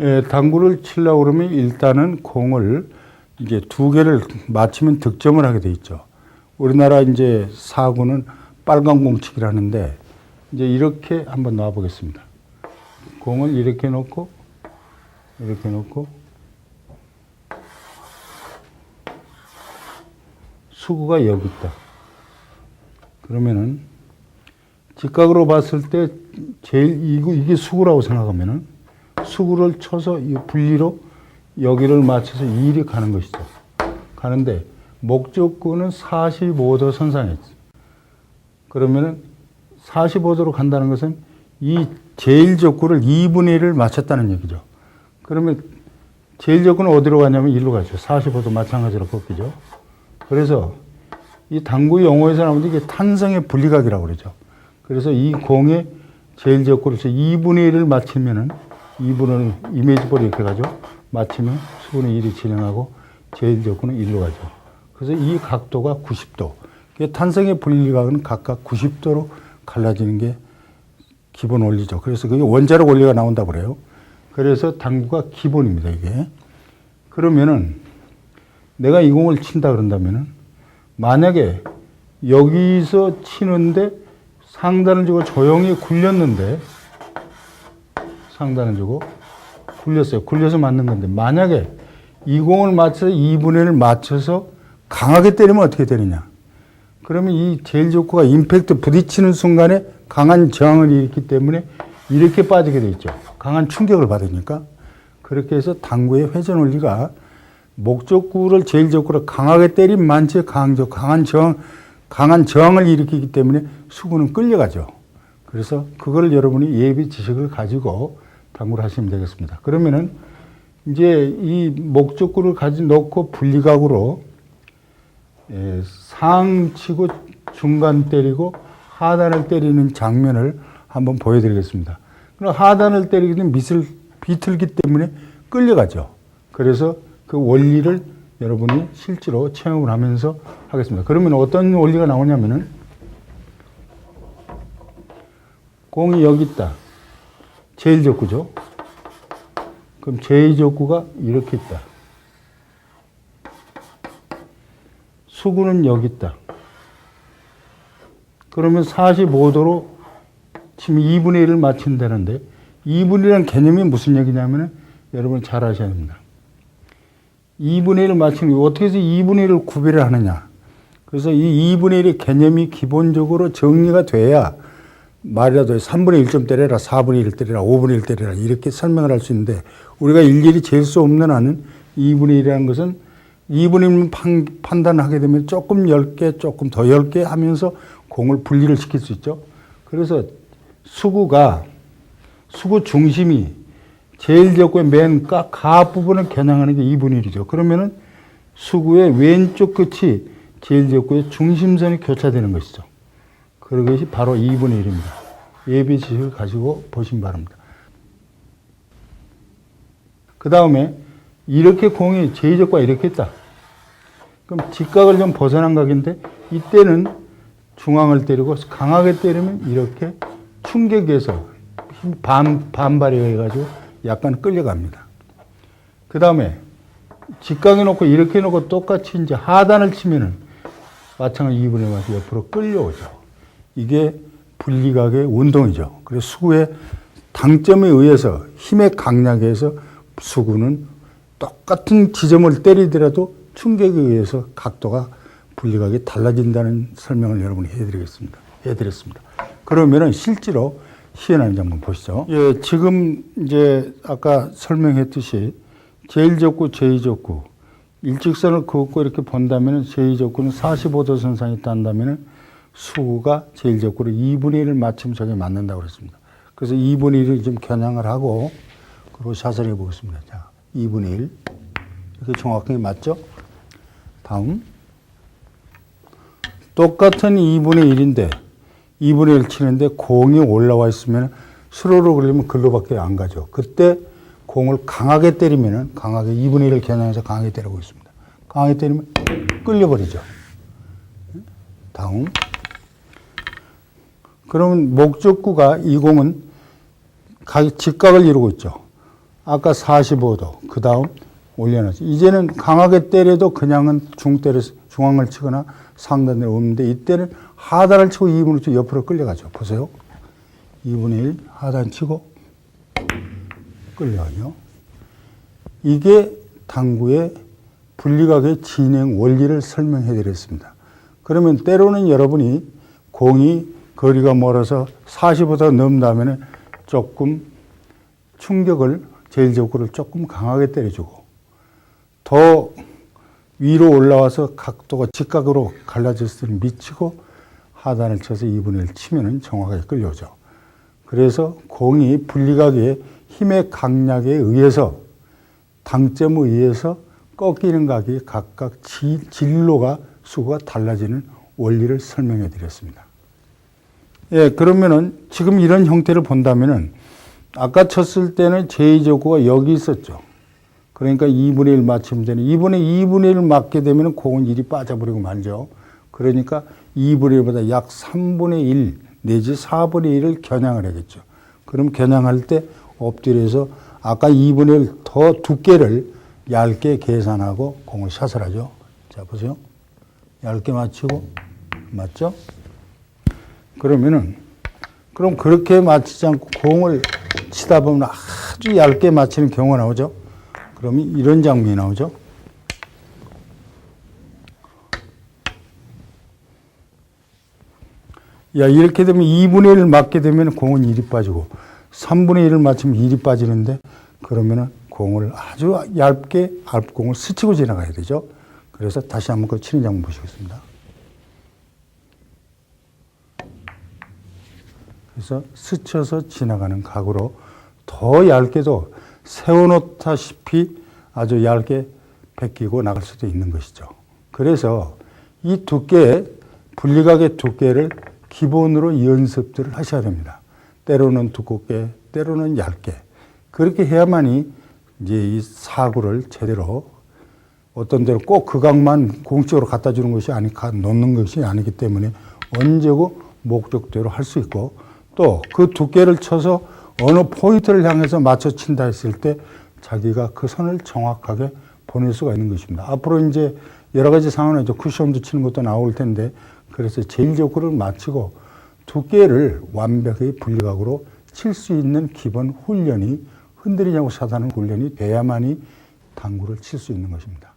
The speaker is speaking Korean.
예, 당구를 치려고 그러면 일단은 공을 이제 두 개를 맞추면 득점을 하게 돼 있죠. 우리나라 이제 사구는 빨간 공치기라는데 이제 이렇게 한번 놔 보겠습니다. 공을 이렇게 놓고 이렇게 놓고 수구가 여기 있다. 그러면은 직각으로 봤을 때 제일 이거 이게 수구라고 생각하면은 수구를 쳐서 이 분리로 여기를 맞춰서 이 일이 가는 것이죠. 가는데 목적구는 45도 선상에 있어. 그러면은 45도로 간다는 것은 이 제일 적구를 2분의 1을 맞췄다는 얘기죠. 그러면 제일 적구는 어디로 가냐면 일로 가죠. 45도 마찬가지로 꺾이죠. 그래서 이 당구 용어에서 나오는데 이게 탄성의 분리각이라고 그러죠. 그래서 이 공의 제일 적구를 2분의 1을 맞추면은 2분을 이미지볼 이렇게 가죠. 맞추면 수분의 1이 진행하고 제일 적구는 1로 가죠. 그래서 이 각도가 90도. 이게 탄성의 분리각은 각각 90도로 갈라지는 게 기본 원리죠. 그래서 그게 원자력 원리가 나온다고 그래요. 그래서 당구가 기본입니다, 이게. 그러면은 내가 이 공을 친다 그런다면은 만약에 여기서 치는데 상단을 주고 조용히 굴렸는데 상단을 주고 굴렸어요. 굴려서 맞는 건데 만약에 이 공을 맞춰서 2분의 1을 맞춰서 강하게 때리면 어떻게 되느냐? 그러면 이 제일 좋고가 임팩트 부딪히는 순간에 강한 저항을 일으키기 때문에 이렇게 빠지게 돼 있죠. 강한 충격을 받으니까. 그렇게 해서 당구의 회전 원리가 목적구를 제일 적구로 강하게 때린 만치 강조, 강한 저항, 강한 저항을 일으키기 때문에 수구는 끌려가죠. 그래서 그거를 여러분이 예비 지식을 가지고 당구를 하시면 되겠습니다. 그러면은 이제 이 목적구를 가지 놓고 분리각으로 예, 상 치고 중간 때리고 하단을 때리는 장면을 한번 보여드리겠습니다. 그럼 하단을 때리게 되면 밑을 비틀기 때문에 끌려가죠. 그래서 그 원리를 여러분이 실제로 체험을 하면서 하겠습니다. 그러면 어떤 원리가 나오냐면은 공이 여기 있다. 제일 적구죠. 그럼 제일 적구가 이렇게 있다. 수구는 여기 있다. 그러면 45도로 지금 2분의 1을 맞춘다는데 2분의 1이라는 개념이 무슨 얘기냐면은 여러분 잘 아셔야 됩니다. 2분의 1을 맞추는 게 어떻게 해서 2분의 1을 구별을 하느냐. 그래서 이 2분의 1의 개념이 기본적으로 정리가 돼야 말이라도 3분의 1점 때려라, 4분의 1 때려라, 5분의 1 때려라 이렇게 설명을 할 수 있는데 우리가 일일이 잴 수 없는 한은 2분의 1이라는 것은 2분의 1 판단을 하게 되면 조금 10개, 조금 더 10개 하면서 공을 분리를 시킬 수 있죠. 그래서 수구가, 수구 중심이 제일 적구의 맨 가, 가 부분을 겨냥하는 게 2분의 1이죠. 그러면은 수구의 왼쪽 끝이 제일 적구의 중심선이 교차되는 것이죠. 그것이 바로 2분의 1입니다. 예비 지식을 가지고 보시기 바랍니다. 그 다음에 이렇게 공이 제이적과 이렇게 있다. 그럼 직각을 좀 벗어난 각인데 이때는 중앙을 때리고 강하게 때리면 이렇게 충격에서 반, 반발이 해가지고 약간 끌려갑니다. 그 다음에 직각에 놓고 이렇게 놓고 똑같이 이제 하단을 치면은 마찬가지 2분의 맞서 옆으로 끌려오죠. 이게 분리각의 운동이죠. 그래서 수구의 당점에 의해서 힘의 강약에 의해서 수구는 똑같은 지점을 때리더라도 충격에 의해서 각도가 분리각이 달라진다는 설명을 여러분이 해드리겠습니다. 해드렸습니다. 그러면은 실제로 시연하는 장면 보시죠. 예, 지금 이제 아까 설명했듯이 제1적구, 제2적구 일직선을 긋고 이렇게 본다면은 제2적구는 45도 선상에 있다면은 수구가 제1적구를 2분의 1을 맞추면 저게 맞는다고 그랬습니다. 그래서 2분의 1을 좀 겨냥을 하고 그리고 샷을 해보겠습니다. 자, 2분의 1 이렇게 정확하게 맞죠? 다음 똑같은 2분의 1인데 2분의 1 치는데 공이 올라와 있으면 수로로 그리면 글로밖에 안 가죠. 그때 공을 강하게 때리면은 강하게 2분의 1을 겨냥해서 강하게 때리고 있습니다. 강하게 때리면 끌려버리죠. 다음. 그러면 목적구가 이 공은 직각을 이루고 있죠. 아까 45도, 그 다음 올려놨죠. 이제는 강하게 때려도 그냥은 중 때려 중앙을 치거나 상단을 없는데 이때는 하단을 치고 2분의 1 옆으로 끌려가죠. 보세요. 2분의 1 하단 치고 끌려가죠. 이게 당구의 분리각의 진행 원리를 설명해 드렸습니다. 그러면 때로는 여러분이 공이 거리가 멀어서 40보다 넘다면 조금 충격을 제일적으로 조금 강하게 때려주고 더 위로 올라와서 각도가 직각으로 갈라졌을 때 미치고 하단을 쳐서 2분의 1 치면은 정확하게 끌려오죠. 그래서 공이 분리각의 힘의 강약에 의해서 당점에 의해서 꺾이는 각이 각각 지- 진로가 수가 달라지는 원리를 설명해 드렸습니다. 예, 그러면은 지금 이런 형태를 본다면은 아까 쳤을 때는 제2적구가 여기 있었죠. 그러니까 2분의 1 맞추면 되는 2분의 2분의 1 맞게 되면 공은 1이 빠져버리고 말죠. 그러니까 2분의 1보다 약 3분의 1 내지 4분의 1을 겨냥을 하겠죠. 그럼 겨냥할 때 엎드려서 아까 2분의 1 더 두께를 얇게 계산하고 공을 샷을 하죠. 자, 보세요. 얇게 맞추고, 맞죠? 그러면은, 그럼 그렇게 맞추지 않고 공을 치다 보면 아주 얇게 맞히는 경우가 나오죠. 그러면 이런 장면이 나오죠. 야, 이렇게 되면 2분의 1을 맞게 되면 공은 1이 빠지고 3분의 1을 맞추면 1이 빠지는데 그러면은 공을 아주 얇게 앞공을 스치고 지나가야 되죠. 그래서 다시 한번 그 치는 장면 보시겠습니다. 그래서 스쳐서 지나가는 각으로 더 얇게도 세워놓다시피 아주 얇게 베끼고 나갈 수도 있는 것이죠. 그래서 이 두께, 분리각의 두께를 기본으로 연습들을 하셔야 됩니다. 때로는 두껍게, 때로는 얇게. 그렇게 해야만이 이제 이 사구를 제대로 어떤 데로 꼭 그 각만 공식적으로 갖다 주는 것이 아니, 가- 놓는 것이 아니기 때문에 언제고 목적대로 할 수 있고 또 그 두께를 쳐서 어느 포인트를 향해서 맞춰 친다 했을 때 자기가 그 선을 정확하게 보낼 수가 있는 것입니다. 앞으로 이제 여러 가지 상황에 이제 쿠션도 치는 것도 나올 텐데 그래서 제일적구를 맞추고 두께를 완벽하게 분리각으로 칠 수 있는 기본 훈련이 흔들리냐고 사다는 훈련이 돼야만이 당구를 칠 수 있는 것입니다.